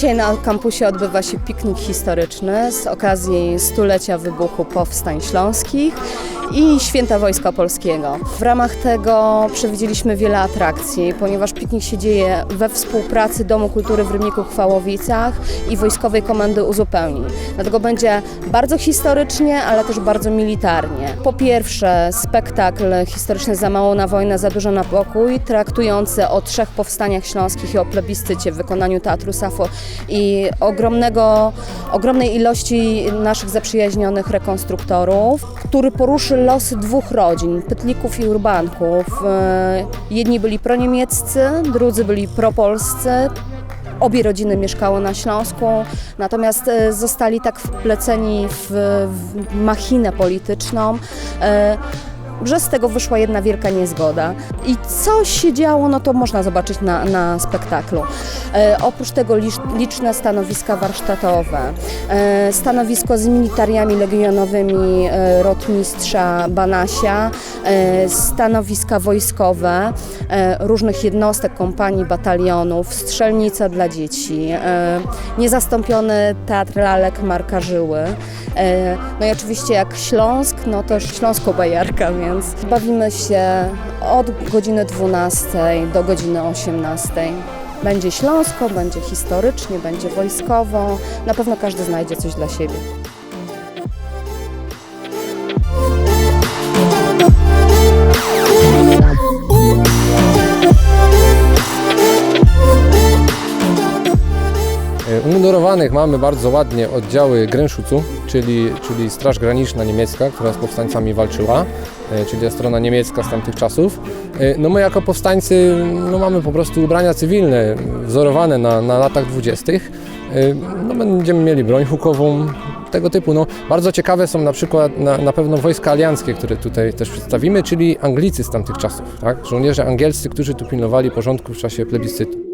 Dzisiaj na kampusie odbywa się piknik historyczny z okazji stulecia wybuchu powstań śląskich i Święta Wojska Polskiego. W ramach tego przewidzieliśmy wiele atrakcji, ponieważ piknik się dzieje we współpracy Domu Kultury w Rybniku Chwałowicach i Wojskowej Komendy Uzupełnień. Dlatego będzie bardzo historycznie, ale też bardzo militarnie. Po pierwsze spektakl historyczny Za mało na wojnę, za dużo na pokój, traktujący o trzech powstaniach śląskich i o plebiscycie w wykonaniu Teatru Safo i ogromnego, ogromnej ilości naszych zaprzyjaźnionych rekonstruktorów, który poruszy losy dwóch rodzin, Pytlików i Urbanków. E, Jedni byli proniemieccy, drudzy byli propolscy. Obie rodziny mieszkały na Śląsku, natomiast e, zostali tak wpleceni w, w machinę polityczną, e, że z tego wyszła jedna wielka niezgoda. I co się działo, no to można zobaczyć na, na spektaklu. E, oprócz tego licz- liczne stanowiska warsztatowe, e, stanowisko z militariami legionowymi e, rotmistrza Banasia, e, stanowiska wojskowe e, różnych jednostek, kompanii, batalionów, strzelnica dla dzieci, e, niezastąpiony teatr lalek Marka Żyły. E, No i oczywiście jak Śląsk, no to Śląsko-Bajarka, więc bawimy się od godziny 12 do godziny 18. Będzie śląsko, będzie historycznie, będzie wojskowo. Na pewno każdy znajdzie coś dla siebie. Mamy bardzo ładnie oddziały Grenszucu, czyli, czyli Straż Graniczna niemiecka, która z powstańcami walczyła, e, czyli strona niemiecka z tamtych czasów. E, No my jako powstańcy no mamy po prostu ubrania cywilne, wzorowane na, na latach dwudziestych. E, No będziemy mieli broń hukową, tego typu. No, bardzo ciekawe są na przykład na, na pewno wojska alianckie, które tutaj też przedstawimy, czyli Anglicy z tamtych czasów, tak? żołnierze angielscy, którzy tu pilnowali porządku w czasie plebiscytu.